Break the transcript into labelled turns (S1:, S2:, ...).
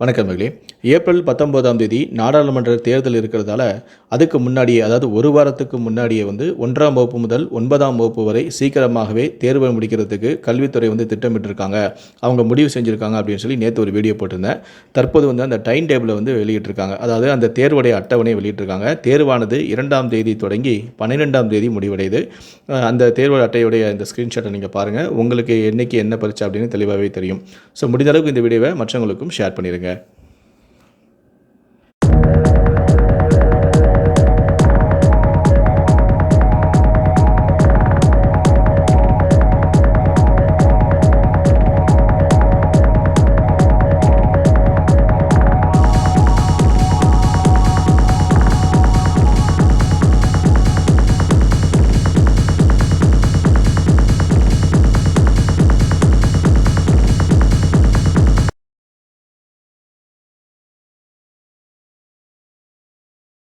S1: வணக்கம் மகளே. ஏப்ரல் பத்தொம்போதாம் தேதி நாடாளுமன்ற தேர்தல் இருக்கிறதால அதுக்கு முன்னாடியே அதாவது ஒரு வாரத்துக்கு முன்னாடியே வந்து ஒன்றாம் வகுப்பு முதல் ஒன்பதாம் வகுப்பு வரை சீக்கிரமாகவே தேர்வை முடிக்கிறதுக்கு கல்வித்துறை வந்து திட்டமிட்டிருக்காங்க. அவங்க முடிவு செஞ்சுருக்காங்க அப்படின்னு சொல்லி நேற்று ஒரு வீடியோ போட்டிருந்தேன். தற்போது வந்து அந்த டைம் டேபிளை வந்து வெளியிட்டிருக்காங்க. அதாவது அந்த தேர்வுடைய அட்டவணையை வெளியிட்டிருக்காங்க. தேர்வானது இரண்டாம் தேதி தொடங்கி பன்னிரெண்டாம் தேதி முடிவடையுது. அந்த தேர்வு அட்டையுடைய இந்த ஸ்க்ரீன்ஷாட்டை நீங்கள் பாருங்கள் உங்களுக்கு என்னைக்கு என்ன பரீட்சை அப்படின்னு தெளிவாகவே தெரியும். ஸோ முடிந்த அளவுக்கு இந்த வீடியோவை மற்றவங்களுக்கும் ஷேர் பண்ணிடுங்க